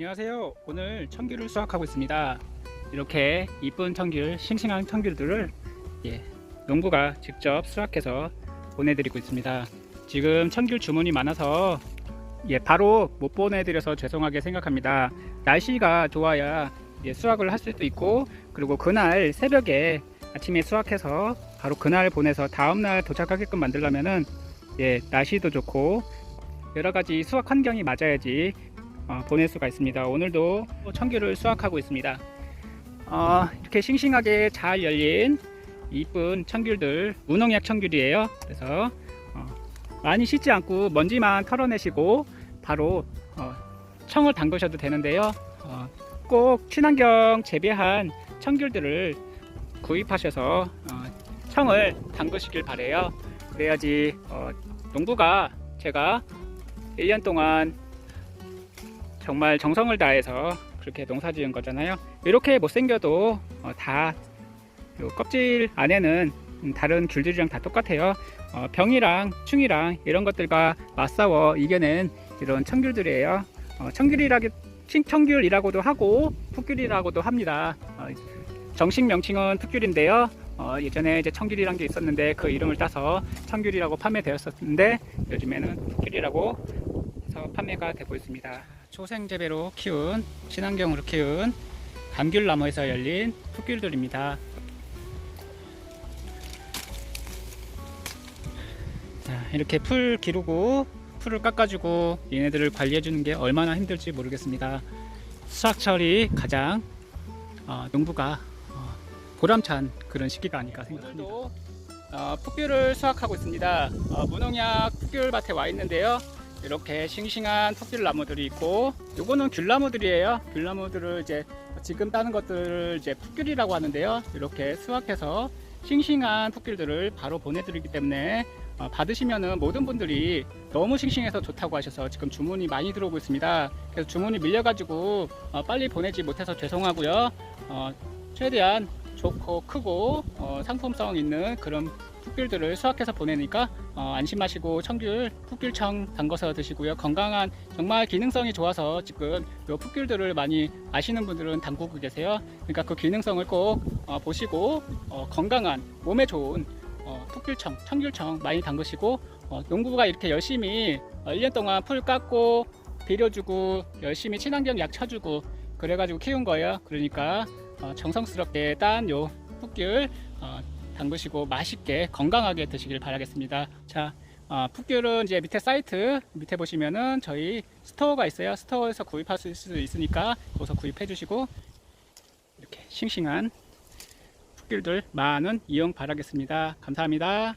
안녕하세요. 오늘 청귤을 수확하고 있습니다. 이렇게 이쁜 청귤, 싱싱한 청귤들을 예, 농부가 직접 수확해서 보내드리고 있습니다. 지금 청귤 주문이 많아서 예, 바로 못 보내드려서 죄송하게 생각합니다. 날씨가 좋아야 예, 수확을 할 수도 있고 그리고 그날 새벽에 아침에 수확해서 바로 그날 보내서 다음날 도착하게끔 만들려면은 예, 날씨도 좋고 여러 가지 수확 환경이 맞아야지 어, 보낼 수가 있습니다. 오늘도 청귤을 수확하고 있습니다. 어, 이렇게 싱싱하게 잘 열린 이쁜 청귤들 무농약 청귤이에요. 그래서 어, 많이 씻지 않고 먼지만 털어내시고 바로 어, 청을 담그셔도 되는데요. 어, 꼭 친환경 재배한 청귤들을 구입하셔서 어, 청을 담그시길 바래요. 그래야지 어, 농부가 제가 1년 동안 정말 정성을 다해서 그렇게 농사 지은 거잖아요. 이렇게 못생겨도 어, 다요 껍질 안에는 음, 다른 귤들이랑 다 똑같아요. 어, 병이랑 충이랑 이런 것들과 맞싸워 이겨낸 이런 청귤들이에요. 어, 청귤이라기 칭- 청귤이라고도 하고 풋귤이라고도 합니다. 어, 정식 명칭은 풋귤인데요. 어, 예전에 이제 청귤이란 게 있었는데 그 이름을 따서 청귤이라고 판매되었었는데 요즘에는 풋귤이라고 해서 판매가 되고 있습니다. 초생 재배로 키운 친환경으로 키운 감귤나무에서 열린 풋귤들입니다. 자, 이렇게 풀 기르고 풀을 깎아주고 얘네들을 관리해주는 게 얼마나 힘들지 모르겠습니다. 수확철이 가장 어, 농부가 어, 보람찬 그런 시기가 아닐까 생각합니다. 어, 풋귤을 수확하고 있습니다. 어, 무농약 풋귤 밭에 와 있는데요. 이렇게 싱싱한 풋귤 나무들이 있고 요거는 귤나무들이에요. 귤나무들을 이제 지금 따는 것들을 이제 풋귤이라고 하는데요. 이렇게 수확해서 싱싱한 풋귤들을 바로 보내드리기 때문에 어, 받으시면은 모든 분들이 너무 싱싱해서 좋다고 하셔서 지금 주문이 많이 들어오고 있습니다. 그래서 주문이 밀려가지고 어, 빨리 보내지 못해서 죄송하고요. 어, 최대한 좋고 크고 어, 상품성 있는 그런 풋귤들을 수확해서 보내니까 어, 안심하시고 청귤 풋귤청 담궈서 드시고요. 건강한 정말 기능성이 좋아서 지금 요 풋귤들을 많이 아시는 분들은 담그고 계세요. 그러니까 그 기능성을 꼭 어, 보시고 어, 건강한 몸에 좋은 어, 풋귤청, 청귤청 많이 담그시고 어, 농부가 이렇게 열심히 어, 1년 동안 풀 깎고 비료주고 열심히 친환경 약 쳐주고 그래가지고 키운 거예요. 그러니까 어, 정성스럽게 딴 요 풋귤 어, 담그시고 맛있게 건강하게 드시길 바라겠습니다. 자, 어, 풋귤은 이제 밑에 사이트 밑에 보시면은 저희 스토어가 있어요. 스토어에서 구입할 수 있으니까 거기서 구입해 주시고 이렇게 싱싱한 풋귤들 많은 이용 바라겠습니다. 감사합니다.